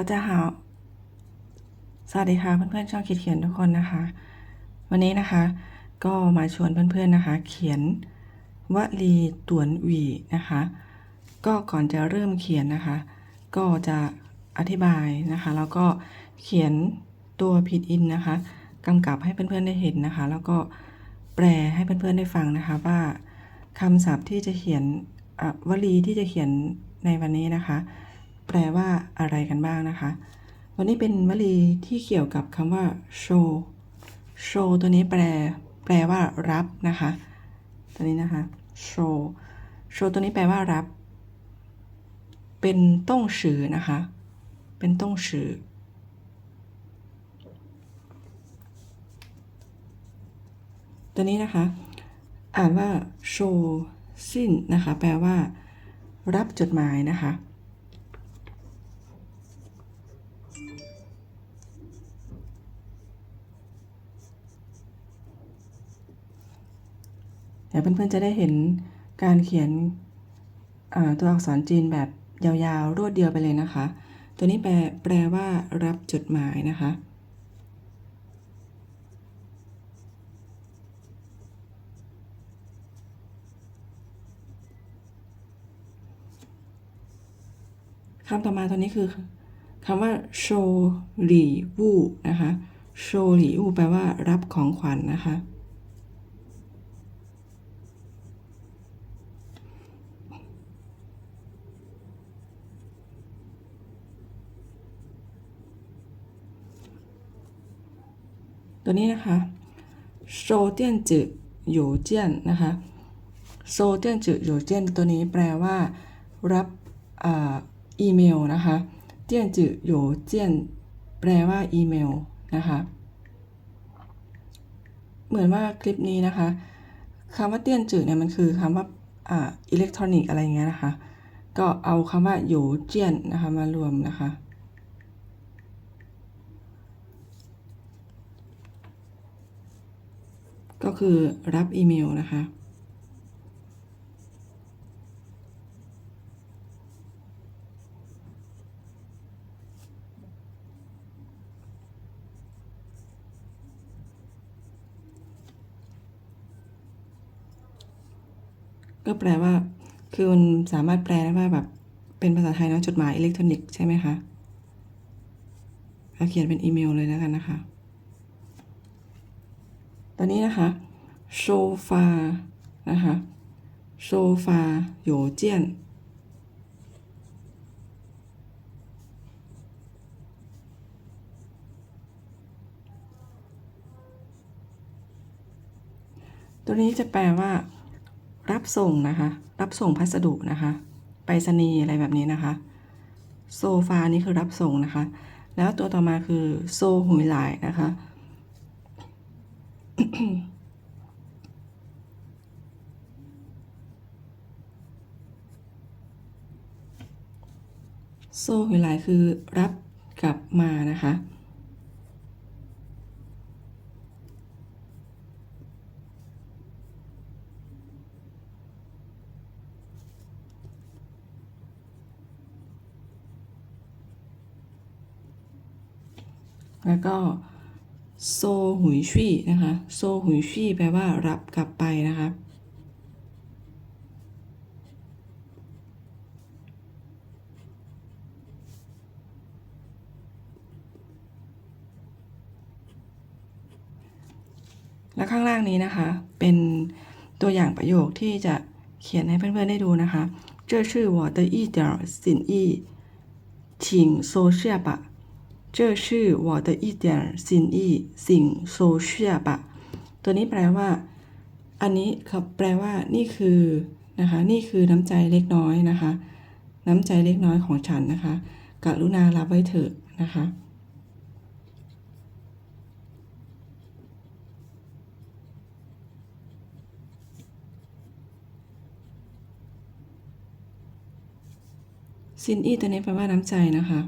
大家好สวัสดีค่ะเพื่อนๆช่องคิดเขียนทุกคนนะคะ วันนี้นะคะ ก็มาชวนเพื่อนๆนะคะ เขียนวลีตวนหวีนะคะ ก็ก่อนจะเริ่มเขียนนะคะ ก็จะอธิบายนะคะ แล้วก็เขียนตัวผิดอินนะคะกำกับให้เพื่อนๆได้เห็นนะคะ แล้วก็แปลให้เพื่อนๆได้ฟังนะคะว่าคำศัพท์ที่จะเขียนอ่ะวลีที่จะเขียนในวันนี้นะคะ แปลว่าอะไรกันบ้างนะคะ วันนี้เป็นวลีที่เกี่ยวกับคำว่า show show ตัวนี้แปล แปลว่ารับนะคะ ตัวนี้นะคะ show show ตัวนี้แปลว่ารับ เป็นต้งสือนะคะ เป็นต้งสือตัวนี้นะคะ อ่านว่า show สิ้นนะคะ แปลว่า รับจดหมายนะคะ เดี๋ยวเพื่อนๆจะได้เห็นการเขียนตัวอักษรจีนแบบยาวๆ รวดเดียวไปเลยนะคะ ตัวนี้แปลแปลว่ารับจดหมายนะคะ คำต่อมาตัวนี้คือคำว่าโชหลี่วูนะคะ โชหลี่วูแปลว่ารับของขวัญนะคะ ตัวนี้นะคะโซเตียนจืหยูเจียนนะคะโซเตียนจืหยูเจียนตัวนี้แปลว่า รับอีเมลนะคะเตียนจืหยูเจียนแปลว่าอีเมลนะคะเหมือนว่าคลิปนี้นะคะคำว่าเตี้ยนจืดเนี่ยมันคือคำว่าอ่าอิเล็กทรอนิกอะไรเงี้ยนะคะ ก็เอาคำว่าหยูเจียนนะคะมารวมนะคะ ก็คือรับอีเมลนะคะ ก็แปลว่า คือมันสามารถแปลได้ว่าแบบเป็นภาษาไทยเนอะจดหมายอิเล็กทรอนิกส์ใช่ไหมคะเราเขียนเป็นอีเมลเลยแล้วกันนะคะ ตอนนี้นะคะโซฟานะคะโซฟาโยเจียนตัวนี้จะแปลว่า รับส่งนะคะ รับส่งพัสดุนะคะไปรษณีย์อะไรแบบนี้นะคะโซฟานี่คือรับส่งนะคะ แล้วตัวต่อมาคือโซหุยหลายนะคะ โซ่หุยหลายคือรับกลับมานะคะ แล้วก็ โซหุยชี่นะคะ โซหุยชี่แปลว่ารับกลับไปนะคะ แล้วข้างล่างนี้นะคะ เป็นตัวอย่างประโยคที่จะเขียนให้เพื่อนๆได้ดูนะคะ这是我的一点心意请收下吧 这是我的一点心意请收下吧ตัวนี้แปลว่า อันนี้ครับแปลว่านี่คือนะคะ นี่คือน้ำใจเล็กน้อยนะคะ น้ำใจเล็กน้อยของฉันนะคะ กรุณารับไว้เถอะนะคะ ซินอี้ตัวนี้แปลว่าน้ำใจนะคะ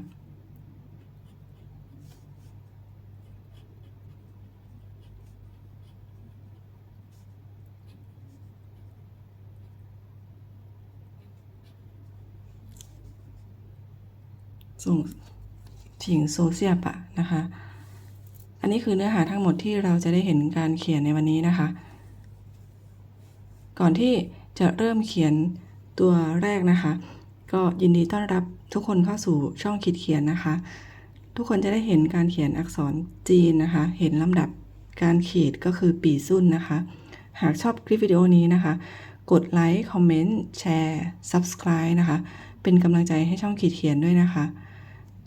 ส่งถิงโซเซียปะนะคะ อันนี้คือเนื้อหาทั้งหมดที่เราจะได้เห็นการเขียนในวันนี้นะคะ ก่อนที่จะเริ่มเขียนตัวแรกนะคะ ก็ยินดีต้อนรับทุกคนเข้าสู่ช่องคิดเขียนนะคะ ทุกคนจะได้เห็นการเขียนอักษรจีนนะคะ เห็นลำดับการขีดก็คือปีสุ่นนะคะ หากชอบคลิปวิดีโอนี้นะคะ กดไลค์ คอมเมนต์ แชร์ Subscribe นะคะ เป็นกำลังใจให้ช่องขีดเขียนด้วยนะคะ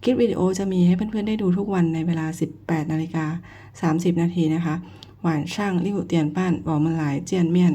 คลิปวิดีโอจะมีให้เพื่อนๆได้ดูทุกวันในเวลา 18นาฬิกา30 นาทีนะคะ หวานช่างลิ่วเตียนป้านบอกมันหลายเจียนเมียน